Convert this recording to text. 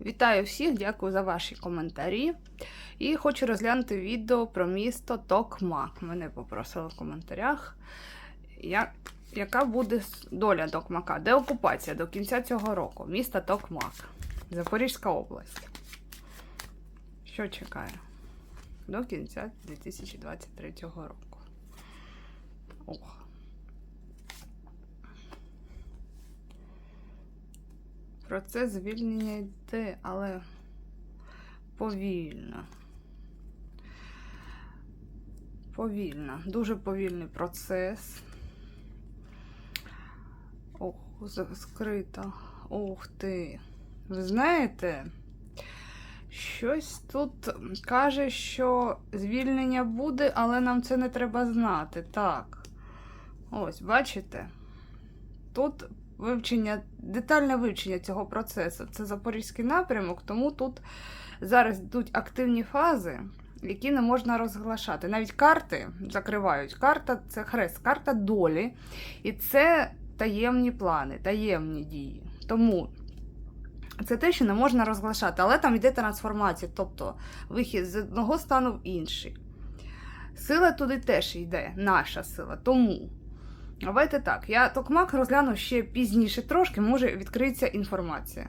Вітаю всіх, дякую за ваші коментарі. І хочу розглянути відео про місто Токмак. Мене попросили в коментарях, як, яка буде доля Токмака, де окупація до кінця цього року. Місто Токмак, Запорізька область. Що чекає? До кінця 2023 року. Ох. Процес звільнення йде, але повільно. Повільно, дуже повільний процес. Ох, за- скрита. Ух ти. Ви знаєте, щось тут каже, що звільнення буде, але нам це не треба знати. Так. Ось, бачите? Тут вивчення, детальне вивчення цього процесу. Це запорізький напрямок, тому тут зараз йдуть активні фази, які не можна розглашати. Навіть карти закривають. Карта це хрест, карта долі. І це таємні плани, таємні дії. Тому це те, що не можна розглашати, але там йде трансформація, тобто вихід з одного стану в інший. Сила туди теж йде, наша сила. Тому Давайте так. Я токмак розгляну ще пізніше трошки, може відкриється інформація.